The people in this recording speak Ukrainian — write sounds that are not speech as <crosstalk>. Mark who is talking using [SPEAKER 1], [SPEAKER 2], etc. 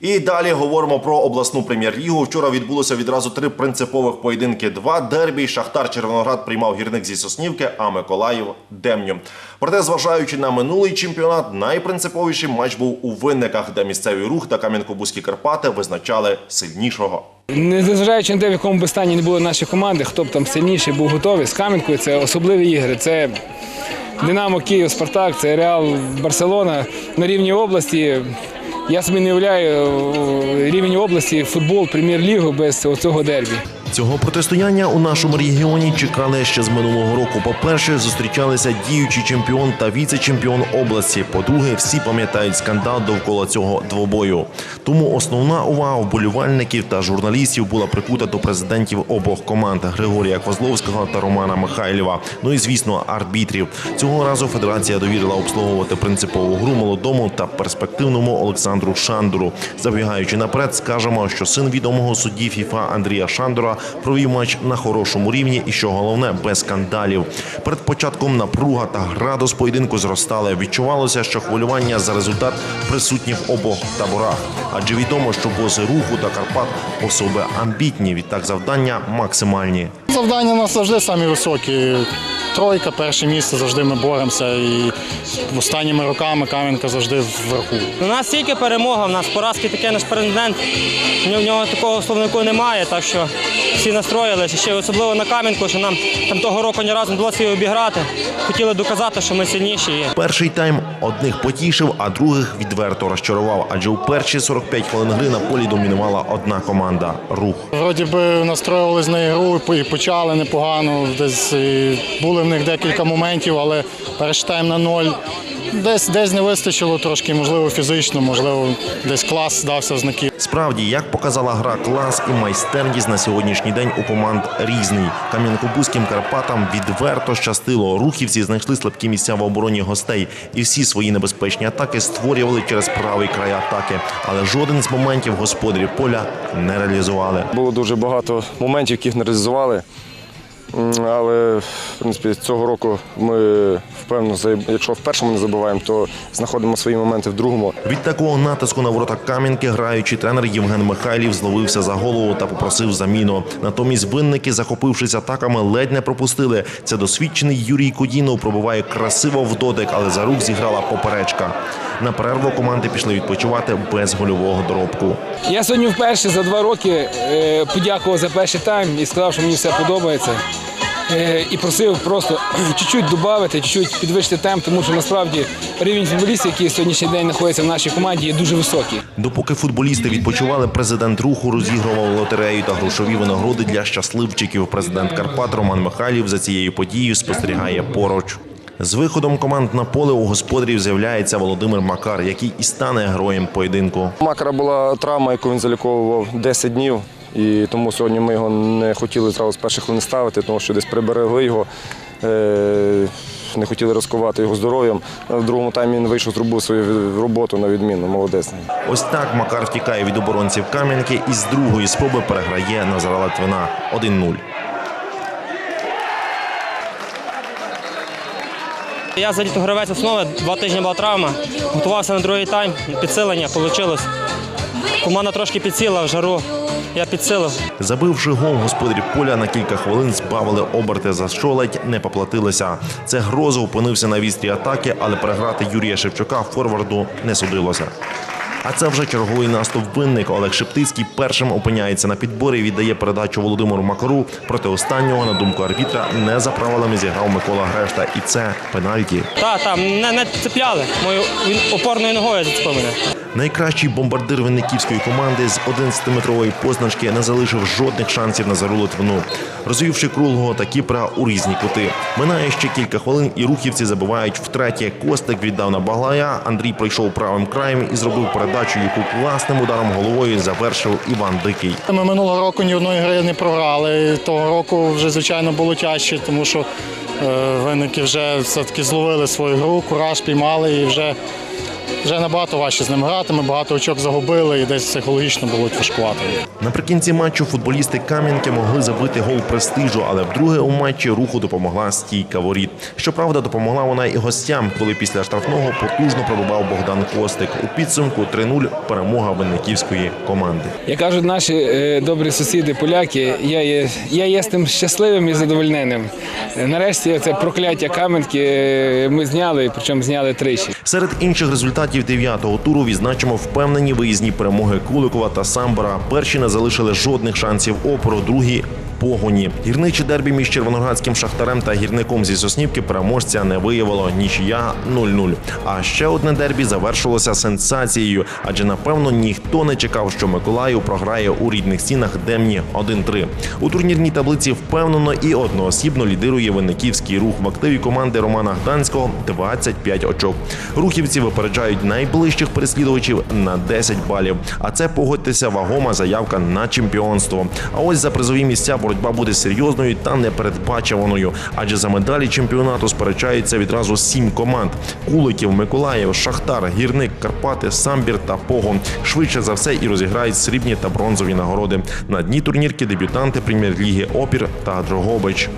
[SPEAKER 1] І далі говоримо про обласну прем'єр-лігу. Вчора відбулося відразу три принципових поєдинки. Два дербі. Шахтар Червоноград приймав гірник зі Соснівки, а Миколаїв Демню. Проте, зважаючи на минулий чемпіонат, найпринциповіший матч був у винниках, де місцевий рух та Кам'янко-Бузькі Карпати визначали сильнішого.
[SPEAKER 2] Незважаючи на те, в якому б стані не були наші команди, хто б там сильніший був готовий з Кам'янкою, це особливі ігри. Це Динамо Київ, Спартак, це Реал Барселона на рівні області. Я собі не уявляю е, рівень області футбол, прем'єр-лігу без цього дербі.
[SPEAKER 1] Цього протистояння у нашому регіоні чекали ще з минулого року. По-перше, зустрічалися діючий чемпіон та віце-чемпіон області. По-друге, всі пам'ятають скандал довкола цього двобою. Тому основна увага вболівальників та журналістів була прикута до президентів обох команд Григорія Козловського та Романа Михайлєва. Ну і звісно, арбітрів. Цього разу федерація довірила обслуговувати принципову гру молодому та перспективному Олександру Шандуру. Забігаючи наперед, скажемо, що син відомого судді ФІФА Андрія Шандура провів матч на хорошому рівні і, що головне, без скандалів. Перед початком напруга та градус поєдинку зростали. Відчувалося, що хвилювання за результат присутні в обох таборах. Адже відомо, що боси руху та Карпат особи амбітні. Відтак завдання максимальні.
[SPEAKER 3] Завдання у нас завжди самі високі. Тройка, перше місце, завжди ми боремося. І останніми роками Кам'янка завжди вверху.
[SPEAKER 4] У нас тільки перемога, у нас поразки таке наш претендент. В нього- такого словнику немає, так що всі настроїлися. Ще особливо на Кам'янку, що нам там того року ні разу не вдалося її обіграти. Хотіли доказати, що ми сильніші.
[SPEAKER 1] Перший тайм одних потішив, а других відверто розчарував. Адже у перші 45 хвилин гри на полі домінувала одна команда рух.
[SPEAKER 3] Вроді би настроювалися на ігру і почали непогано. Десь були в них декілька моментів, але перший на ноль. Десь десь не вистачило трошки, можливо, фізично, можливо, десь клас дався в знаки.
[SPEAKER 1] Справді, як показала гра, клас і майстерність на сьогоднішній день у команд різний. Кам'янко-Бузьким Карпатам відверто щастило. Рухівці знайшли слабкі місця в обороні гостей, і всі свої небезпечні атаки створювали через правий край атаки. Але жоден з моментів господарів поля не реалізували.
[SPEAKER 5] Було дуже багато моментів, яких не реалізували. Але в принципі, цього року ми впевнено, за- якщо в першому не забуваємо, то знаходимо свої моменти в другому.
[SPEAKER 1] Від такого натиску на ворота Кам'янки граючий тренер Євген Михайлів зловився за голову та попросив заміну. Натомість винники, захопившись атаками, ледь не пропустили. Це досвідчений Юрій Кудінов пробиває красиво в дотик, але за рук зіграла поперечка. На перерву команди пішли відпочивати без гольового доробку.
[SPEAKER 2] Я сьогодні вперше за два роки е, подякував за перший тайм і сказав, що мені все подобається. Е, І просив просто <clears throat> чуть-чуть додати, чуть-чуть підвищити темп, тому що насправді рівень футболістів, які сьогоднішній день знаходяться в нашій команді, є дуже високий.
[SPEAKER 1] Допоки футболісти відпочивали, президент руху розігрував лотерею та грошові винагороди для щасливчиків. Президент Карпат Роман Михайлів за цією подією спостерігає поруч. З виходом команд на поле у господарів з'являється Володимир Макар, який і стане героєм поєдинку.
[SPEAKER 5] Макара була травма, яку він заліковував 10 днів. І тому сьогодні ми його не хотіли зразу з перших хвилин ставити, тому що десь приберегли його, е, не хотіли ризикувати його здоров'ям. В другому таймі він вийшов, зробив свою роботу на відміну. Молодець.
[SPEAKER 1] Ось так Макар втікає від оборонців Кам'янки і з другої спроби переграє Назара Литвина 1-0.
[SPEAKER 4] Я за літо гравець основи, два тижні була травма. Готувався на другий тайм, підсилення вийшло. Команда трошки підсіла в жару. Я підсилив.
[SPEAKER 1] Забивши гол, господарі поля на кілька хвилин збавили оберти, за що ледь не поплатилися. Це гроза опинився на вістрі атаки, але переграти Юрія Шевчука форварду не судилося. А це вже черговий наступ винник. Олег Шептицький першим опиняється на підборі, віддає передачу Володимиру Макару. Проти останнього, на думку арбітра, не за правилами зіграв Микола Грешта. І це пенальті.
[SPEAKER 4] Та, та, не, не цепляли. Мою він опорною ногою зацепив мене.
[SPEAKER 1] Найкращий бомбардир винниківської команди з 11-метрової позначки не залишив жодних шансів на зару Литвину, розвівши круглого та кіпра у різні кути. Минає ще кілька хвилин, і рухівці забивають втретє. Костик віддав на Баглая. Андрій пройшов правим краєм і зробив передачу, яку класним ударом головою завершив Іван Дикий.
[SPEAKER 3] Ми минулого року ні одної гри не програли. Того року вже, звичайно, було тяжче, тому що е, винники вже все-таки зловили свою гру, кураж піймали і вже вже набагато важче з ними грати. Ми багато очок загубили і десь психологічно було важкувати.
[SPEAKER 1] Наприкінці матчу футболісти Кам'янки могли забити гол престижу, але вдруге у матчі руху допомогла стійка воріт. Щоправда, допомогла вона і гостям, коли після штрафного потужно пробував Богдан Костик. У підсумку 3-0 перемога винниківської команди.
[SPEAKER 2] Як кажуть наші е, добрі сусіди поляки, я є, я є з тим щасливим і задовольненим. Нарешті це прокляття каменки е, ми зняли, причому зняли тричі.
[SPEAKER 1] Серед інших результатів дев'ятого туру відзначимо впевнені виїзні перемоги Куликова та Самбора. Перші не залишили жодних шансів опору, другі погоні. Гірниче дербі між Червоноградським шахтарем та гірником зі Соснівки переможця не виявило. Нічия 0-0. А ще одне дербі завершилося сенсацією, адже напевно ніхто не чекав, що Миколаїв програє у рідних стінах Демні 1-3. У турнірній таблиці впевнено і одноосібно лідирує винниківський рух в активі команди Романа Гданського 25 очок. Рухівці випереджають найближчих переслідувачів на 10 балів. А це погодьтеся вагома заявка на чемпіонство. А ось за призові місця боротьба буде серйозною та непередбачуваною, адже за медалі чемпіонату сперечаються відразу сім команд: Куликів, Миколаїв, Шахтар, Гірник, Карпати, Самбір та Погон. Швидше за все і розіграють срібні та бронзові нагороди. На дні турнірки дебютанти прем'єр-ліги Опір та Дрогобич.